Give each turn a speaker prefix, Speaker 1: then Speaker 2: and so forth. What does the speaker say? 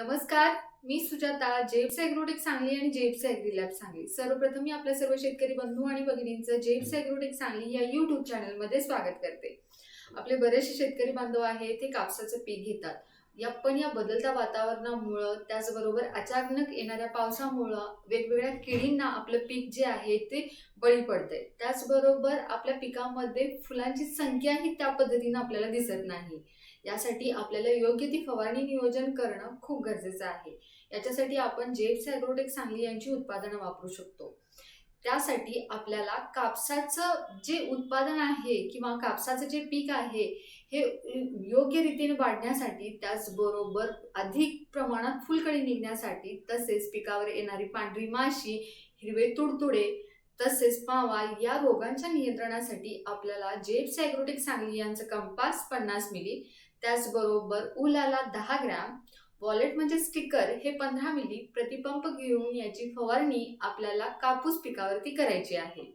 Speaker 1: नमस्कार मी सुजाता जेप्स ॲग्रोटेक सांगली आणि जेप्स ॲग्री लॅब सांगली. सर्वप्रथम मी आपल्या सर्व शेतकरी बंधू आणि भगिनींचं जेप्स ॲग्रोटेक सांगली या युट्यूब चॅनलमध्ये स्वागत करते. आपले बरेचसे शेतकरी बांधव आहेत ते कापसाचं पीक घेतात. या पण या बदलत्या वातावरणामुळं त्याचबरोबर अचानक येणाऱ्या पावसामुळं वेगवेगळ्या किडींना आपलं पीक जे आहे ते बळी पडतंय. त्याचबरोबर आपल्या पिकामध्ये फुलांची संख्याही त्या पद्धतीनं आपल्याला दिसत नाही. यासाठी आपल्याला योग्य ती फवारणी नियोजन करणं खूप गरजेचं आहे. याच्यासाठी आपण जेप्स ॲग्रोटेक सांगली यांची उत्पादनं वापरू शकतो. त्यासाठी आपल्याला कापसाचं जे उत्पादन आहे किंवा कापसाचं जे पीक आहे हे योग्य रीतीने वाढण्यासाठी त्याचबरोबर अधिक प्रमाणात फुलकळी निघण्यासाठी तसेच पिकावर येणारी पांढरी माशी हिरवे तुडतुडे तसेच मावा या रोगांच्या नियंत्रणासाठी आपल्याला जेप्स ॲग्रोटेक सांगली यांचं कंपास पन्नास मिली त्याचबरोबर उलाला दहा ग्रॅम वॉलेट म्हणजे स्टिकर हे पंधरा मिली प्रतिपंप घेऊन याची फवारणी आपल्याला कापूस पिकावरती करायची आहे.